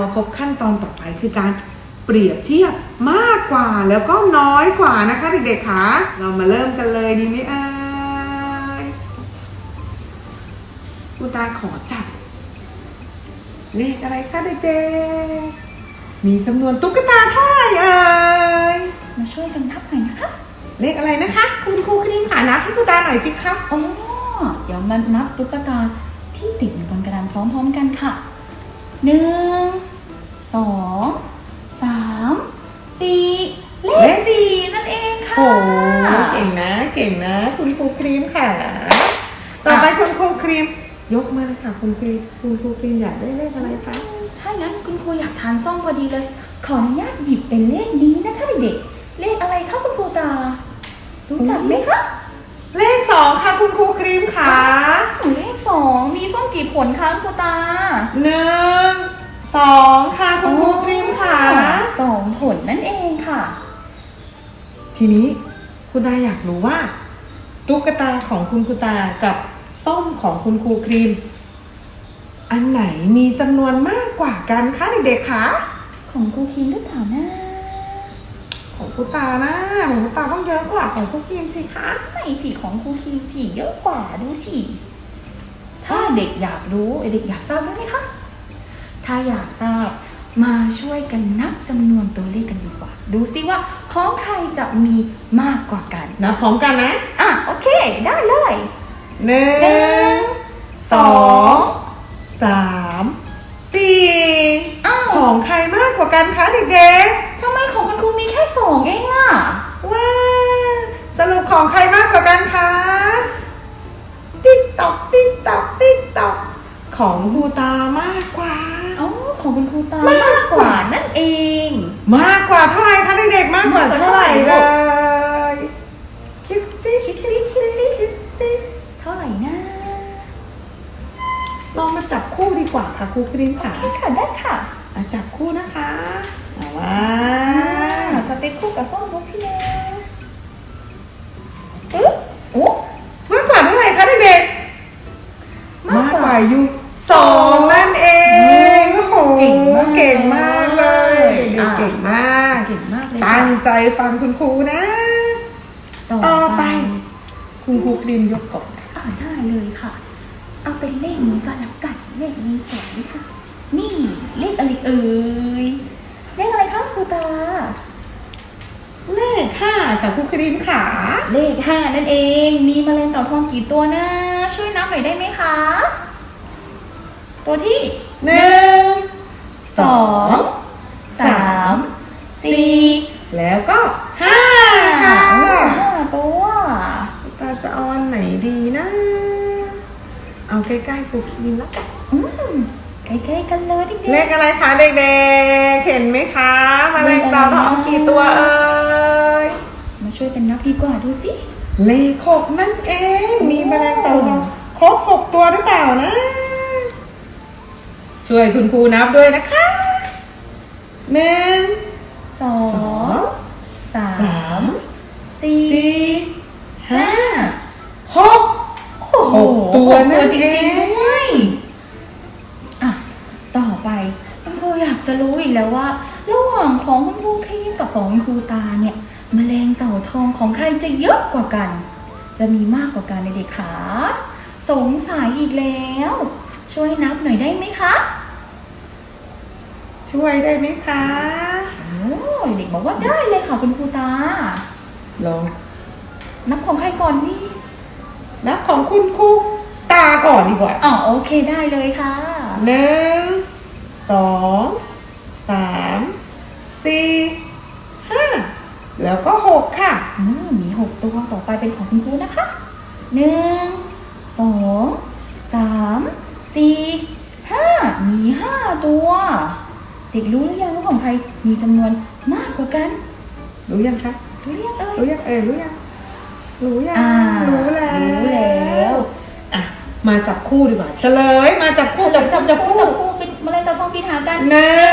มาพบขั้นตอนต่อไปคือการเปรียบเทียบมากกว่าแล้วก็น้อยกว่านะคะเด็กๆคะเรามาเริ่มกันเลยดีไหมเอ่ยคุณตาขอจับเลขอะไรคะเด็กๆ มีจำนวนตุ๊กตาเท่าไหร่เอ่ย มาช่วยกันนับหน่อยนะคะ เลขอะไรนะคะ คุณครูคณิ้งขานับให้คุณตาหน่อยสิครับอ๋อเดี๋ยวมานับตุ๊กตาที่ติดอยู่บนกระดานพร้อมๆกันค่ะ หนึ่งสองสามสี่เลเลขข สี่นั่นเองค่ะ โอ้เก่งนะ เก่งนะ คุณครูครีมค่ะ ต่อไปคุณครูครีม ยกมาเลยค่ะ คุณครีมคุณครูครีมอยากได้เลขอะไรคะ ถ้างั้นคุณครูอยากทานส้มพอดีเลย ขออนุญาตหยิบเป็นเลขนี้นะคะเด็กๆเลขอะไรคะคุณครูตา รู้จักไหมคะ เลขสองค่ะคุณครูครีมค่ะเลขสองมีส้มกี่ผลคะคุณครูตาหนึ่งสองค่ะคุณครูครีมค่ะสองผลนั่นเองค่ะ ทีนี้คุณตาอยากรู้ว่าตุ๊กตาของคุณครูตากับส้มของคุณครูครีม อันไหนมีจำนวนมากกว่ากันคะเด็กๆคะของครูคิมหรือเปล่านะ ของครูตานะ ของครูตาต้องเยอะกว่าของครูครีมสิคะไม่สิของครูคิมสิเยอะกว่าดูสิถ้าเด็กอยากรู้เด็กอยากทราบด้วยไหมคะถ้าอยากทราบมาช่วยกันนับจำนวนตัวเลขกันดีกว่า ดูสิว่าของใครจะมีมากกว่ากันนับพร้อมกันนะอะโอเค ได้เลยหนึ่หนึ่งงสองสามสี่อ้าวของใครมากกว่ากันคะเด็กทำไมของคุณครูมีแค่สองเองล่ะๆว้าวสรุปของใครมากกว่ากันคะ ติ๊กตอกติ๊กตอกติ๊กตอกของครูตามากกว่าเอ้าของคุณครูตามากกว่านั่นเอง มากกว่าเท่าไหร่คะเด็กๆมากกว่าเท่าไหร่เลย คิดซิคิดสิคิดสิคิดสิเท่าไหร่นะลองมาจับคู่ดีกว่าค่ะครูครีมค่ะ โอเคค่ะได้ค่ะ อะจับคู่นะคะ ยู่สองนั่นเองโอ้โหเก่งมากเก่งมากเลยเด็กอะๆเก่งมาก เก่งมากเลยตั้งใจฟังคุณครูนะ ต่อต่อไปไป คุณครูครีมยกก่อนอ่าได้เลยค่ะ เอาเป็นเลขนี้ก็แล้วกันเลขนี้สองค่ะ นี่เลขอะไรเอ่ยเลขอะไรคะครูตา เลขห้าค่ะครูครีมขาเลขห้านั่นเอง มีแมลงเต่าทองกี่ตัวนะ ช่วยนับหน่อยได้ไหมคะ ตัวที่หนึ่งสองสามสี่แล้วก็ห้าห้าค่ะห้าตัวตาจะเอาอันไหนดีนะ เอาใกล้ๆครูครีมแล้วกันอืมใกล้ๆกันเลยเด็กๆเลขอะไรคะเด็กๆ เห็นไหมคะแมาเลขเต่าทองกี่ตัวเอ่ยมาช่วยกันนับดีกว่าดูสิเลขหกนั่นเอง มีแมลงเต่าทองครบหกตัวหรือเปล่านะ ช่วยคุณครูนับด้วยนะคะหนึ่งสอสองงสาสามมสี่สี่ห้าห้าหก โอ้โหหกตัวหกนั่นจริงเอง ๆด้วยอะต่อไปคุณครูอยากจะรู้อีกแล้วว่า ระหว่างของคุณครูครีมกับของคุณครูตาเนี่ยแมลงเต่าทองของใครจะเยอะกว่ากัน จะมีมากกว่ากันในเด็กขาสงสัยอีกแล้ว ช่วยนับหน่อยได้ไหมคะ ช่วยได้ไหมคะ โอ้ยเด็กบอกว่าได้เลยค่ะคุณครูตา ลอง นับของใครก่อนนี่นับของคุณครูตาก่อนดีกว่าอ๋อโอเคได้เลยค่ะหนึ่งสองสามสี่ห้าแล้วก็หกค่ะอืมมีหกตัวต่อไปเป็นของคุณครูนะคะหนึ่งสองสาม สี่ห้ามีห้าตัว เด็กรู้หรือยังว่าของใครมีจำนวนมากกว่ากัน รู้ยังคะ รู้หรือยังเอ่ย รู้ยังเออรู้ยังรู้ยังอ่ารู้แล้วรู้แล้วอะมาจับคู่ดีกว่าเฉลย มาจับคู่จับจัคู่บจับคู่คู่จับคู่เป็นแมลงเต่าทองปีนหากัน หนึ่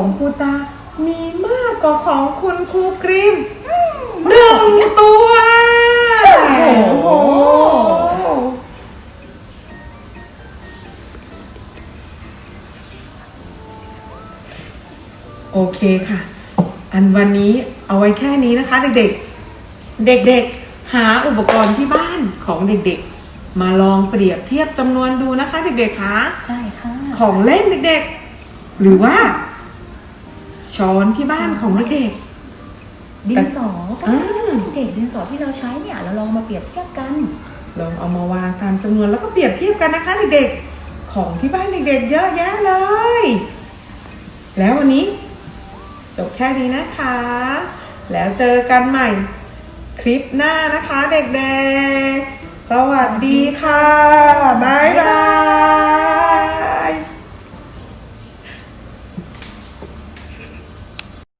ของครูตา มีมากกว่าของคุณครูครีมหนึ่งตัว โอ้โห โอเคค่ะ อันวันนี้เอาไว้แค่นี้นะคะ เด็กๆ เด็กๆ หาอุปกรณ์ที่บ้านของเด็กๆ มาลองเปรียบเทียบจำนวนดูนะคะ เด็กๆคะ ใช่ค่ะ ของเล่นเด็กๆ หรือว่า ช้อนที่บ้านของเด็ก ดินสอก็ได้อ่า เด็กดินสอที่เราใช้เนี่ยเราลองมาเปรียบเทียบกัน ๆลองเอามาวางตามจำนวนแล้วก็เปรียบเทียบกันนะคะเด็กๆ ของที่บ้านเด็กๆ เยอะแยะเลย แล้ววันนี้ จบแค่นี้นะคะ แล้วเจอกันใหม่ คลิปหน้านะคะเด็กๆ สวัสดีค่ะ บ๊ายบาย